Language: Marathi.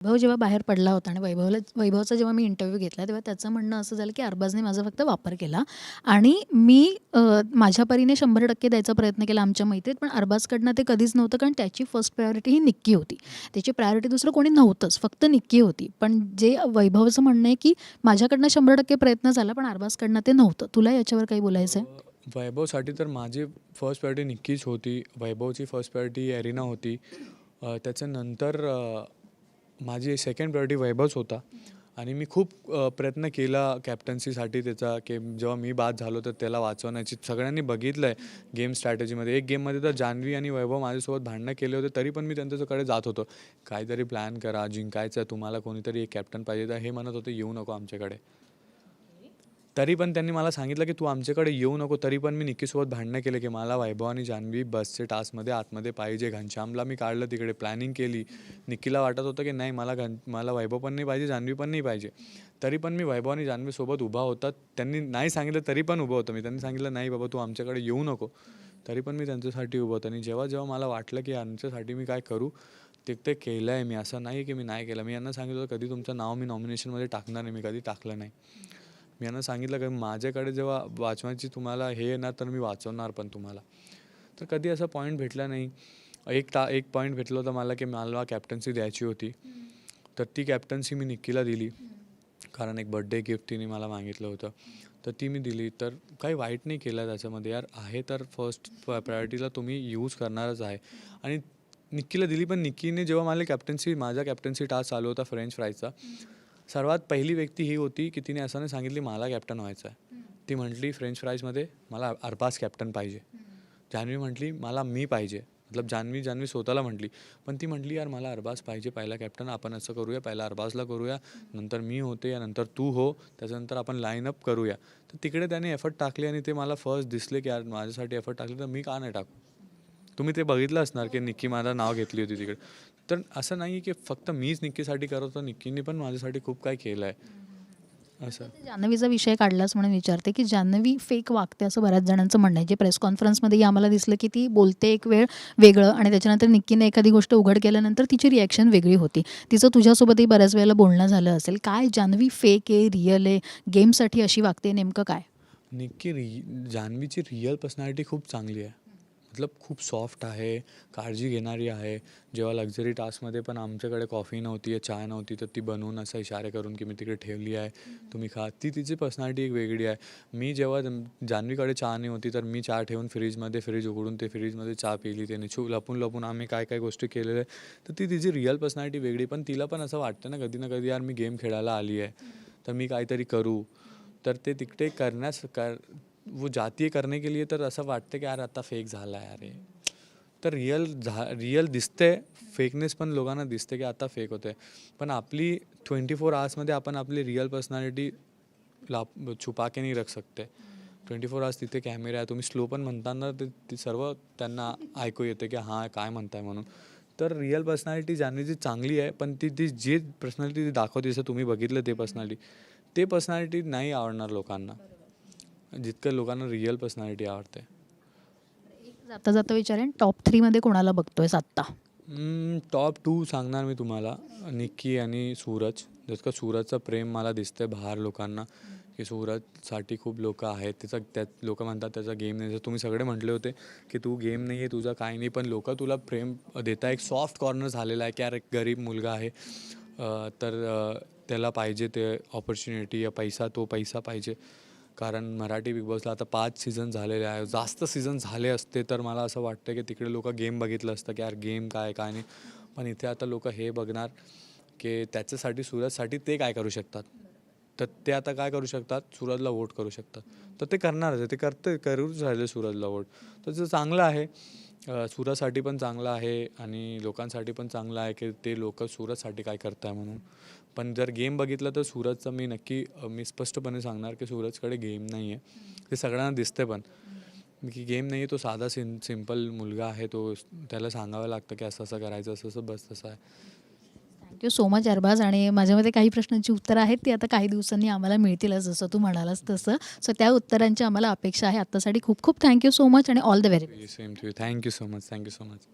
वैभव जेव्हा बाहेर पडला होता आणि वैभवला वैभवचा जेव्हा मी इंटरव्ह्यू घेतला तेव्हा त्याचं म्हणणं असं झालं की अरबाजने माझा फक्त वापर केला आणि मी माझ्या परीने शंभर टक्के द्यायचा प्रयत्न केला आमच्या मैत्रीत पण अरबाजकडनं ते कधीच नव्हतं कारण त्याची फर्स्ट प्रायोरिटी ही निक्की होती. त्याची प्रायोरिटी दुसरं कोणी नव्हतंच फक्त निक्की होती. पण जे वैभवचं म्हणणं आहे की माझ्याकडनं शंभर टक्के प्रयत्न झाला पण अरबाजकडनं ते नव्हतं. तुला याच्यावर काही बोलायचं आहे? वैभवसाठी तर माझी फर्स्ट प्रायोरिटी निक्कीच होती. वैभवची फर्स्ट प्रायोरिटी एरिना होती. त्याच्यानंतर माझी सेकंड प्रायोरिटी वैभवच होता. आणि मी खूप प्रयत्न केला कॅप्टन्सीसाठी त्याचा की जेव्हा मी बाद झालो तर त्याला वाचवण्याची. सगळ्यांनी बघितलं आहे गेम स्ट्रॅटेजीमध्ये एक गेममध्ये तर जान्हवी आणि वैभव माझ्यासोबत भांडणं केले होते तरी पण मी त्यांच्याकडे जात होतो. काहीतरी प्लॅन करा जिंकायचं तुम्हाला कोणीतरी एक कॅप्टन पाहिजे तर हे म्हणत होते येऊ नको आमच्याकडे. तरी पण त्यांनी मला सांगितलं की तू आमच्याकडे येऊ नको तरी पण मी निक्कीसोबत भांडणं केलं की मला वैभव आणि जान्हवी बसचे टास्कमध्ये आतमध्ये पाहिजे घनश्यामला मी काढलं तिकडे प्लॅनिंग केली. निक्कीला वाटत होतं की नाही मला घन मला वैभव पण नाही पाहिजे जान्हवी पण नाही पाहिजे. तरी पण मी वैभव आणि जान्हवीसोबत उभा होता. त्यांनी नाही सांगितलं तरी पण उभं होतं. मी त्यांनी सांगितलं नाही बाबा तू आमच्याकडे येऊ नको. तरी पण मी त्यांच्यासाठी उभं होतं. आणि जेव्हा जेव्हा मला वाटलं की यांच्यासाठी मी काय करू ते ते केलं आहे मी असं नाही की मी नाही केलं. मी यांना सांगितलं होतं, कधी तुमचं नाव मी नॉमिनेशनमध्ये टाकणार नाही. मी कधी टाकलं नाही. मी यांना सांगितलं की माझ्याकडे जेव्हा वाचवायची तुम्हाला हे येणार तर मी वाचवणार पण तुम्हाला. तर कधी असा पॉईंट भेटला नाही. एक ता एक पॉईंट भेटलं होतं मला की मला कॅप्टन्सी द्यायची होती. तर ती कॅप्टन्सी मी निक्कीला दिली. कारण एक बड्डे गिफ्ट तिने मला मागितलं होतं. तर ती मी दिली. तर काही वाईट नाही केलं त्याच्यामध्ये यार. आहे तर फर्स्ट प्रायोरिटीला तुम्ही यूज करणारच आहे. आणि निक्कीला दिली पण निक्कीने जेव्हा मला कॅप्टन्सी माझा कॅप्टन्सी टास्क चालू होता फ्रेंच फ्रायचा सर्वात पहिली व्यक्ती ही होती की तिने असं नाही सांगितली मला कॅप्टन व्हायचं आहे. ती म्हटली फ्रेंच फ्राईजमध्ये मला अरबाज कॅप्टन पाहिजे. जान्हवी म्हटली मला मी पाहिजे. मतलब जान्हवी जान्हवी स्वतःला म्हटली. पण ती म्हटली यार मला अरबाज पाहिजे पहिला कॅप्टन आपण असं करूया पहिला अरबाजला करूया नंतर मी होते या नंतर तू हो त्याच्यानंतर आपण लाईन अप करूया. तर तिकडे त्याने एफर्ट टाकले आणि ते मला फर्स्ट दिसले की यार माझ्यासाठी एफर्ट टाकले तर मी का नाही टाकू? तुम्ही ते बघितलं असणार की निक्की माझं नाव घेतली होती तिकडे. तर असं नाही की फक्त मीच निक्कीसाठी करत होतो निक्कीने पण माझ्यासाठी खूप काही केलं आहे असं. जान्हवीचा विषय काढलाच म्हणून विचारते की जान्हवी फेक वागते असं बऱ्याच जणांचं म्हणणं आहे. जे प्रेस कॉन्फरन्समध्ये आम्हाला दिसलं की ती बोलते एक वेळ वेगळं आणि त्याच्यानंतर निक्कीने एखादी गोष्ट उघड केल्यानंतर तिची रिॲक्शन वेगळी होती. तिचं तुझ्यासोबतही बऱ्याच वेळेला बोलणं झालं असेल. काय जान्हवी फेक आहे रिअल आहे? गेमसाठी अशी वागते नेमकं काय? निक्की रि जान्हवीची रिअल पर्सनॅलिटी खूप चांगली आहे. मतलब खूप सॉफ्ट आहे काळजी घेणारी आहे. जेव्हा लक्झरी टास्कमध्ये पण आमच्याकडे कॉफी नव्हती चहा नव्हती तर ती बनवून असं इशारे करून की मी तिकडे ठेवली आहे तुम्ही खा. ती तिची पर्सनॅलिटी एक वेगळी आहे. मी जेव्हा जान्हवीकडे चहा नाही होती तर मी चहा ठेवून फ्रीजमध्ये फ्रीज उघडून ते फ्रीजमध्ये चहा पिली त्याने. छू लपून लपून आम्ही काय काय गोष्टी केलेल्या. आहे तर ती तिची रिअल पर्सनॅलिटी वेगळी पण तिला पण असं वाटतं ना कधी ना कधी यार मी गेम खेळायला आली आहे. तर मी काहीतरी करू. तर ते तिकडे करण्यास कर वो जाती करणे करने के लिए तर असं वाटतं की यार आता फेक झाला आहे अरे तर रिअल झा रिअल दिसते फेकनेस पण लोकांना दिसते की आता फेक होते पण आपली ट्वेंटी फोर आवर्समध्ये आपण आपली रिअल पर्सनॅलिटी ला छुपा के नाही रख सकते. ट्वेंटी फोर आवर्स तिथे कॅमेरा आहे तुम्ही स्लो पण म्हणताना ते ते सर्व त्यांना ऐकू येते की हां काय म्हणताय म्हणून. तर रिअल पर्सनॅलिटी जाणण्याची चांगली आहे पण ती ती जी पर्सनॅलिटी ती दाखवते जसं तुम्ही बघितलं ते पर्सनॅलिटी ते पर्सनॅलिटी नाही आवडणार लोकांना. जितकं लोकांना रिअल पर्सनॅलिटी आवडते. जाता जाता विचारेन टॉप थ्रीमध्ये कोणाला बघतोयस आत्ता टॉप टू सांगणार मी तुम्हाला निक्की आणि सूरज. जसं का सूरजचं प्रेम मला दिसतंय बाहेर लोकांना की सूरजसाठी खूप लोक आहेत. त्याचा त्या लोक म्हणतात त्याचा गेम नाही. जसं तुम्ही सगळे म्हटले होते की तू गेम नाही आहे तुझा काही नाही पण लोक तुला प्रेम देता. एक सॉफ्ट कॉर्नर झालेला आहे की एक गरीब मुलगा आहे. तर त्याला पाहिजे ते ऑपॉर्च्युनिटी या पैसा तो पैसा पाहिजे. कारण मराठी बिग बॉसला आता पाच सीझन झालेले आहे जास्त सीझन झाले असते तर मला असं वाटतं की तिकडे लोक गेम बघितलं असतं की यार गेम काय काय नाही. पण इथे आता लोक हे बघणार की त्याच्यासाठी सूरजसाठी ते काय करू शकतात. तर ते आता काय करू शकतात? सूरजला वोट करू शकतात. तर ते करणारच आहे. ते करते करूच राहिले सूरजला वोट तर ते चांगलं आहे. सुरासाठी पण चांगलं आहे आणि लोकांसाठी पण चांगलं आहे की ते लोक सुरतसाठी काय करताय म्हणून. पण जर गेम बघितलं तर सूरजचं मी नक्की मी स्पष्टपणे सांगणार की सूरजकडे गेम नाही आहे ते सगळ्यांना दिसते पण. की गेम नाही आहे तो साधा सिं सिंपल मुलगा आहे तो त्याला सांगावं लागतं की असं असं करायचं असं असं बस तसं आहे. Thank you so much Arbaz. आणि माझ्यामध्ये काही प्रश्नांची उत्तरं आहेत ती आता काही दिवसांनी आम्हाला मिळतीलच जसं तू म्हणालास तसं. सो त्या उत्तरांची आम्हाला अपेक्षा आहे. आत्तासाठी खूप खूप थँक्यू सो मच आणि all the very thank you so much thank you so much